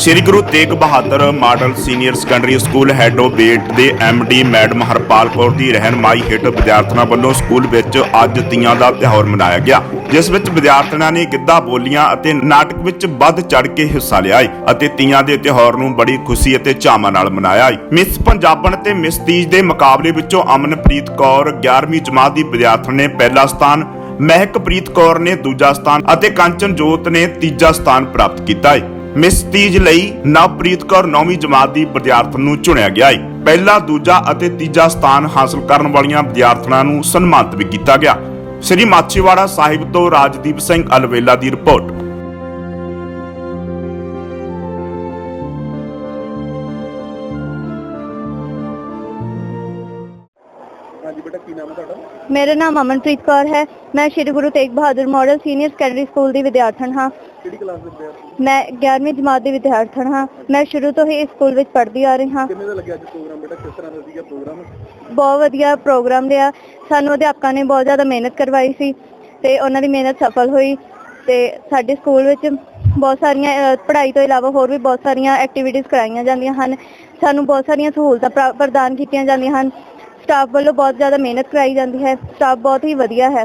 Shri Guru Tegh Bahadur model senior secondary school ਹੈਡੋਬੇਟ ਦੇ ਡੀ madam Harpal Kaur ਦੀ ਰਹਿਨਮਾਈ ਹੇਠ ਵਿਦਿਆਰਥੀਆਂ ਵੱਲੋਂ ਸਕੂਲ ਵਿੱਚ ਅੱਜ ਤੀਆਂ ਦਾ ਤਿਉਹਾਰ ਮਨਾਇਆ ਗਿਆ, ਜਿਸ ਵਿੱਚ ਵਿਦਿਆਰਥੀਆਂ ਨੇ ਗਿੱਧਾ, ਬੋਲੀਆਂ ਅਤੇ ਨਾਟਕ ਵਿੱਚ ਵੱਧ ਚੜ ਕੇ ਹਿੱਸਾ ਲਿਆ ਏ ਅਤੇ ਤੀਆਂ ਦੇ ਤਿਉਹਾਰ ਨੂੰ ਬੜੀ ਖੁਸ਼ੀ ਅਤੇ ਚਾਵਾਂ ਨਾਲ ਮਨਾਇਆ ਏ। ਮਿਸ ਪੰਜਾਬਣ ਤੇ ਮਿਸ ਤੀਜ ਦੇ ਮੁਕਾਬਲੇ ਵਿੱਚੋਂ ਅਮਨਪ੍ਰੀਤ ਕੌਰ 11ਵੀਂ ਜਮਾਤ ਦੀ ਵਿਦਿਆਰਥਣ ਨੇ ਪਹਿਲਾ ਸਥਾਨ, ਮਹਿਕਪ੍ਰੀਤ ਕੌਰ ਨੇ ਦੂਜਾ ਸਥਾਨ ਅਤੇ ਕੰਚਨਜੋਤ ਨੇ ਤੀਜਾ ਸਥਾਨ ਪ੍ਰਾਪਤ ਕੀਤਾ ਹੈ ਮਿਸ ਤੀਜ ਲਈ ਨਵਪ੍ਰੀਤ ਕੌਰ 9ਵੀਂ ਜਮਾਤ ਦੀ ਵਿਦਿਆਰਥਣ ਨੂੰ ਚੁਣਿਆ ਗਿਆ ਹੈ ਪਹਿਲਾ, ਦੂਜਾ ਅਤੇ ਤੀਜਾ ਸਥਾਨ ਹਾਸਲ ਕਰਨ ਵਾਲੀਆਂ ਵਿਦਿਆਰਥਣਾਂ ਨੂੰ ਸਨਮਾਨਿਤ ਵੀ ਕੀਤਾ ਗਿਆ। ਸ੍ਰੀ ਮਾਛੀਵਾੜਾ ਸਾਹਿਬ ਤੋਂ ਰਾਜਦੀਪ ਸਿੰਘ ਅਲਵੇਲਾ ਦੀ ਰਿਪੋਰਟ। ਕੀ ਨਾਮ ਹੈ ਤੁਹਾਡਾ? ਮੇਰਾ ਨਾਮ ਅਮਨਪ੍ਰੀਤ ਕੌਰ ਹੈ। ਮੈਂ Shri Guru Tegh Bahadur model senior secondary school ਦੀ ਵਿਦਿਆਰਥਣ ਹਾਂ। ਕਿਹੜੀ ਕਲਾਸ ਦੇ ਵਿਦਿਆਰਥੀ ਮੈਂ 11ਵੀਂ ਜਮਾਤ ਦੀ ਵਿਦਿਆਰਥਣ ਹਾਂ। ਮੈਂ ਸ਼ੁਰੂ ਤੋਂ ਹੀ ਇਸ ਸਕੂਲ ਵਿੱਚ ਪੜ੍ਹਦੀ ਆ ਰਹੀ ਹਾਂ। ਕਿਵੇਂ ਦਾ ਲੱਗਿਆ ਅੱਜ ਪ੍ਰੋਗਰਾਮ ਬੇਟਾ? ਕਿਸ ਤਰ੍ਹਾਂ ਦਾ ਸੀਗਾ ਪ੍ਰੋਗਰਾਮ? ਬਹੁਤ ਵਧੀਆ ਪ੍ਰੋਗਰਾਮ ਰਿਹਾ। ਸਾਨੂੰ ਅਧਿਆਪਕਾਂ ਨੇ ਬਹੁਤ ਜ਼ਿਆਦਾ ਮਿਹਨਤ ਕਰਵਾਈ ਸੀ ਤੇ ਉਹਨਾਂ ਦੀ ਮਿਹਨਤ ਸਫਲ ਹੋਈ ਤੇ ਸਾਡੇ ਸਕੂਲ ਵਿੱਚ ਬਹੁਤ ਸਾਰੀਆਂ ਪੜ੍ਹਾਈ ਤੋਂ ਇਲਾਵਾ ਹੋਰ ਵੀ ਬਹੁਤ ਸਾਰੀਆਂ ਐਕਟੀਵਿਟੀਜ਼ ਕਰਾਈਆਂ ਜਾਂਦੀਆਂ ਹਨ। ਸਾਨੂੰ ਬਹੁਤ ਸਾਰੀਆਂ ਸਹੂਲਤਾਂ ਪ੍ਰਾ- ਪ੍ਰਦਾਨ ਕੀਤੀਆਂ ਜਾਂਦੀਆਂ ਹਨ। ਸਟਾਫ ਵੱਲੋਂ ਬਹੁਤ ਜ਼ਿਆਦਾ ਮਿਹਨਤ ਕਰਾਈ ਜਾਂਦੀ ਹੈ। ਸਟਾਫ ਬਹੁਤ ਹੀ ਵਧੀਆ ਹੈ।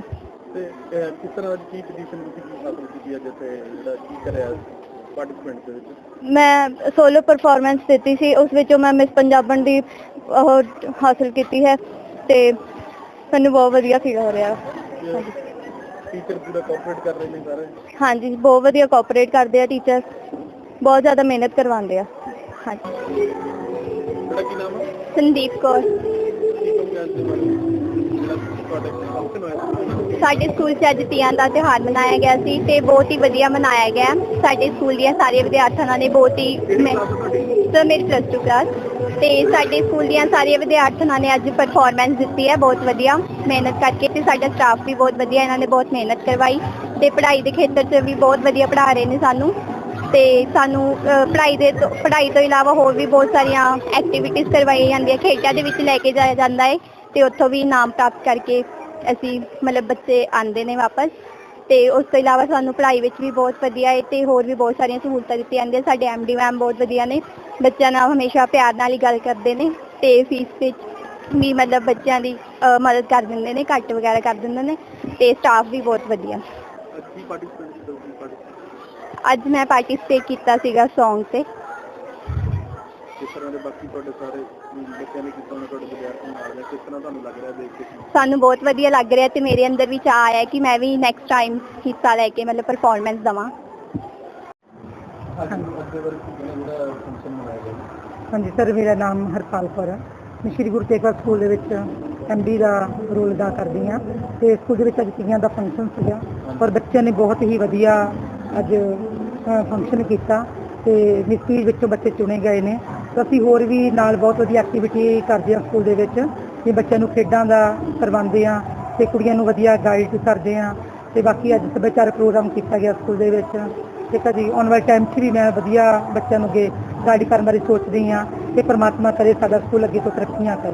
ਤੇ ਅਹ, ਕਿਸ ਤਰ੍ਹਾਂ ਦੀ ਕੀ ਪੋਜੀਸ਼ਨ ਤੁਸੀਂ ਕੀ ਹਾਸਲ ਕੀਤੀ ਅੱਜ ਇੱਥੇ ਜਿਹੜਾ ਕੀ ਕਰਿਆ ਪਾਰਟਿਸਪੈਂਟ ਦੇ ਵਿੱਚ? ਮੈਂ ਸੋਲੋ ਪਰਫਾਰਮੈਂਸ ਦਿੱਤੀ ਸੀ ਉਸ ਵਿੱਚੋਂ ਮੈਂ ਮਿਸ ਪੰਜਾਬਣ ਦੀ ਉਹ ਹਾਸਲ ਕੀਤੀ ਹੈ ਤੇ ਮੈਨੂੰ ਬਹੁਤ ਵਧੀਆ ਫੀਲ ਹੋ ਰਿਹਾ। ਟੀਚਰ ਪੂਰਾ ਕੋਆਪਰੇਟ ਕਰ ਰਹੇ ਨੇ ਸਾਰੇ? ਹਾਂਜੀ ਬਹੁਤ ਵਧੀਆ ਕੋਆਪਰੇਟ ਕਰਦੇ ਆ ਟੀਚਰ ਬਹੁਤ ਜ਼ਿਆਦਾ ਮਿਹਨਤ ਕਰਵਾਉਂਦੇ ਆ। ਹਾਂਜੀ। ਕੀ ਨਾਮ ਹੈ ਸੰਦੀਪ ਕੌਰ। ਸਾਡੇ ਸਕੂਲ 'ਚ ਅੱਜ ਤੀਆਂ ਦਾ ਤਿਉਹਾਰ ਮਨਾਇਆ ਗਿਆ ਸੀ ਤੇ ਬਹੁਤ ਹੀ ਵਧੀਆ ਮਨਾਇਆ ਗਿਆ। ਸਾਡੇ ਸਕੂਲ ਦੀਆਂ ਸਾਰੀਆਂ ਵਿਦਿਆਰਥਣਾਂ ਨੇ ਬਹੁਤ ਹੀ ਕਿਹੜੀ ਸਰ ਮੇਰੀ ਪਲੱਸ 2 ਕਲਾਸ ਤੇ ਸਾਡੇ ਸਕੂਲ ਦੀਆਂ ਸਾਰੀਆਂ ਵਿਦਿਆਰਥਣਾਂ ਨੇ ਅੱਜ ਪਰਫਾਰਮੈਂਸ ਦਿੱਤੀ ਹੈ ਬਹੁਤ ਵਧੀਆ ਮਿਹਨਤ ਕਰਕੇ ਤੇ ਸਾਡਾ ਸਟਾਫ ਵੀ ਬਹੁਤ ਵਧੀਆ ਇਹਨਾਂ ਨੇ ਬਹੁਤ ਮਿਹਨਤ ਕਰਵਾਈ ਤੇ ਪੜ੍ਹਾਈ ਦੇ ਖੇਤਰ 'ਚ ਵੀ ਬਹੁਤ ਵਧੀਆ ਪੜ੍ਹਾ ਰਹੇ ਨੇ ਸਾਨੂੰ ਤੇ ਸਾਨੂੰ ਅ, ਪੜ੍ਹਾਈ ਦੇ ਤੋਂ- ਪੜ੍ਹਾਈ ਤੋਂ ਇਲਾਵਾ ਹੋਰ ਵੀ ਬਹੁਤ ਸਾਰੀਆਂ ਐਕਟੀਵਿਟੀਜ਼ ਕਰਵਾਈਆਂ ਜਾਂਦੀਆਂ ਖੇਡਾਂ ਦੇ ਵਿੱਚ ਲੈ ਕੇ ਜਾਇਆ ਜਾਂਦਾ ਹੈ। ਤੇ ਉੱਥੋਂ ਵੀ ਇਨਾਮ ਪ੍ਰਾਪਤ ਕਰਕੇ ਅਸੀਂ ਮਤਲਬ ਬੱਚੇ ਆਉਂਦੇ ਨੇ ਵਾਪਸ। ਤੇ ਉਸ ਤੋਂ ਇਲਾਵਾ ਸਾਨੂੰ ਪੜ੍ਹਾਈ ਵਿੱਚ ਵੀ ਬਹੁਤ ਵਧੀਆ ਹੈ ਤੇ ਹੋਰ ਵੀ ਬਹੁਤ ਸਾਰੀਆਂ ਸਹੂਲਤਾਂ ਦਿੱਤੀਆਂ ਜਾਂਦੀਆਂ। ਸਾਡੇ ਐਮਡੀ ਮੈਮ ਬਹੁਤ ਵਧੀਆ ਨੇ। ਬੱਚਿਆਂ ਨਾਲ ਹਮੇਸ਼ਾ ਪਿਆਰ ਨਾਲ ਹੀ ਗੱਲ ਕਰਦੇ ਨੇ ਤੇ ਫੀਸ ਵਿੱਚ ਵੀ ਮਤਲਬ ਬੱਚਿਆਂ ਦੀ ਮਦਦ ਕਰ ਦਿੰਦੇ ਨੇ ਘੱਟ ਵਗੈਰਾ ਕਰ ਦਿੰਦੇ ਨੇ ਤੇ ਸਟਾਫ ਵੀ ਬਹੁਤ ਵਧੀਆ। ਅੱਜ ਕੀ ਪਾਰਟਿਸਪੈਂਟ? ਅੱਜ ਮੈਂ ਪਾਰਟਿਸਿਪੇਟ ਕੀਤਾ ਸੀਗਾ Song ਤੇ। ਕਿਸ ਤਰ੍ਹਾਂ ਦੇ ਬਾਕੀ ਤੁਹਾਡੇ ਸਾਰੇ ਬੱਚਿਆਂ ਨੇ ਕੀਤਾ ਉਹਨਾਂ ਤੁਹਾਡੇ ਵਿਦਿਆਰਥੀ ਨਾਲ ਨੇ ਕਿਸ ਤਰ੍ਹਾਂ ਤੁਹਾਨੂੰ ਲੱਗ ਰਿਹਾ ਦੇਖ ਕੇ? ਸਾਨੂੰ ਬਹੁਤ ਵਧੀਆ ਲੱਗ ਰਿਹਾ ਤੇ ਮੇਰੇ ਅੰਦਰ ਵੀ ਚਾਅ ਆਇਆ ਕਿ ਮੈਂ ਵੀ ਨੈਕਸਟ ਟਾਈਮ ਹਿੱਸਾ ਲੈ ਕੇ ਮਤਲਬ ਪਰਫਾਰਮੈਂਸ ਦਵਾਂ। ਹਾਂਜੀ ਸਰ ਮੇਰਾ ਨਾਮ ਹਰਪਾਲ ਕੌਰ ਹੈ ਮੈਂ ਸ਼੍ਰੀ ਗੁਰੂ ਤੇਗ ਬਹਾਦਰ ਸਕੂਲ ਦੇ ਵਿੱਚ ਐਮਡੀ ਦਾ ਰੋਲ ਅਦਾ ਕਰਦੀ ਹਾਂ ਤੇ ਸਕੂਲ ਦੇ ਵਿੱਚ ਅੱਜ ਤੀਆਂ ਦਾ ਫੰਕਸ਼ਨ ਸੀਗਾ। ਔਰ ਬੱਚਿਆਂ ਨੇ ਬਹੁਤ ਹੀ ਵਧੀਆ ਅੱਜ ਫੰਕਸ਼ਨ ਕੀਤਾ ਤੇ ਮਿਸਤਰੀ ਵਿੱਚੋਂ ਬੱਚੇ ਚੁਣੇ ਗਏ ਨੇ। ਅਸੀਂ ਹੋਰ ਵੀ ਨਾਲ ਬਹੁਤ ਵਧੀਆ ਐਕਟੀਵਿਟੀ ਕਰਦੇ ਹਾਂ ਸਕੂਲ ਦੇ ਵਿੱਚ, ਕਿ ਬੱਚਿਆਂ ਨੂੰ ਖੇਡਾਂ ਦਾ ਕਰਵਾਉਂਦੇ ਆ ਤੇ ਕੁੜੀਆਂ ਨੂੰ ਵਧੀਆ ਗਾਈਡ ਕਰਦੇ ਆ ਤੇ ਬਾਕੀ ਅੱਜ ਸੱਭਿਆਚਾਰਕ ਪ੍ਰੋਗਰਾਮ ਕੀਤਾ ਗਿਆ ਸਕੂਲ ਦੇ ਵਿੱਚ। ਤੇ ਕਦੀ ਆਉਣ ਵਾਲੇ ਟਾਈਮ 'ਚ ਵੀ ਮੈਂ ਵਧੀਆ ਬੱਚਿਆਂ ਨੂੰ ਅੱਗੇ ਗਾਈਡ ਕਰਨ ਬਾਰੇ ਸੋਚਦੀ ਹਾਂ ਤੇ ਪ੍ਰਮਾਤਮਾ ਕਰੇ ਸਾਡਾ ਸਕੂਲ ਅੱਗੇ ਤੋਂ ਤਰੱਕੀਆਂ ਕਰੇ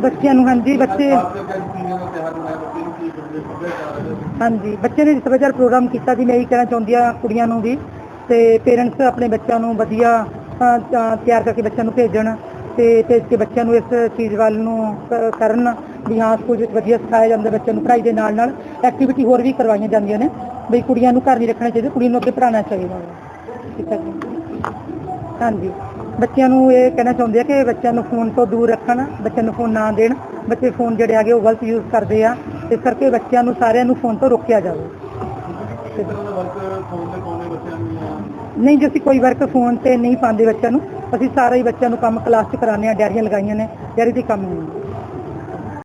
ਬੱਚਿਆਂ ਨੂੰ, ਹਾਂਜੀ, ਬੱਚੇ। ਹਾਂਜੀ ਬੱਚੇ ਨੇ ਸੱਭਿਆਚਾਰ ਪ੍ਰੋਗਰਾਮ ਕੀਤਾ ਸੀ, ਮੈਂ ਇਹੀ ਕਹਿਣਾ ਚਾਹੁੰਦੀ ਆ ਕੁੜੀਆਂ ਨੂੰ ਵੀ, ਤੇ ਪੇਰੈਂਟਸ ਆਪਣੇ ਬੱਚਿਆਂ ਨੂੰ ਵਧੀਆ ਤਿਆਰ ਕਰਕੇ ਬੱਚਿਆਂ ਨੂੰ ਭੇਜਣ ਤੇ ਭੇਜ ਕੇ ਬੱਚਿਆਂ ਨੂੰ ਇਸ ਚੀਜ਼ ਵੱਲ ਨੂੰ ਕਰਨ ਵੀ ਹਾਂ, ਸਕੂਲ ਵਿੱਚ ਵਧੀਆ ਸਿਖਾਇਆ ਜਾਂਦਾ, ਬੱਚਿਆਂ ਨੂੰ ਪੜ੍ਹਾਈ ਦੇ ਨਾਲ ਨਾਲ ਐਕਟੀਵਿਟੀ ਹੋਰ ਵੀ ਕਰਵਾਈਆਂ ਜਾਂਦੀਆਂ ਨੇ ਬਈ ਕੁੜੀਆਂ ਨੂੰ ਘਰ ਨਹੀਂ ਰੱਖਣਾ ਚਾਹੀਦਾ, ਕੁੜੀਆਂ ਨੂੰ ਅੱਗੇ ਪੜ੍ਹਾਉਣਾ ਚਾਹੀਦਾ। ਹੈ ਹਾਂਜੀ। ਬੱਚਿਆਂ ਨੂੰ ਇਹ ਕਹਿਣਾ ਚਾਹੁੰਦੇ ਆ ਕਿ ਬੱਚਿਆਂ ਨੂੰ ਫੋਨ ਤੋਂ ਦੂਰ ਰੱਖਣ, ਬੱਚਿਆਂ ਨੂੰ ਫੋਨ ਨਾ ਦੇਣ। ਬੱਚੇ ਫੋਨ ਜਿਹੜੇ ਹੈਗੇ ਉਹ ਗਲਤ ਯੂਜ਼ ਕਰਦੇ ਆ। ਇਸ ਕਰਕੇ ਬੱਚਿਆਂ ਨੂੰ ਸਾਰਿਆਂ ਨੂੰ ਫੋਨ ਤੋਂ ਰੋਕਿਆ ਜਾਵੇ। ਨਹੀਂ ਜੇ, ਅਸੀਂ ਕੋਈ ਵਰਕ ਫੋਨ ਤੇ ਨਹੀਂ ਪਾਉਂਦੇ ਬੱਚਿਆਂ ਨੂੰ। ਅਸੀਂ ਸਾਰਾ ਹੀ ਬੱਚਿਆਂ ਨੂੰ ਕੰਮ ਕਲਾਸ 'ਚ ਕਰਾਉਂਦੇ ਆ ਡੈਰੀਆਂ ਲਗਾਈਆਂ ਨੇ। ਡੈਰੀ ਦੀ ਕੰਮ ਨਹੀਂ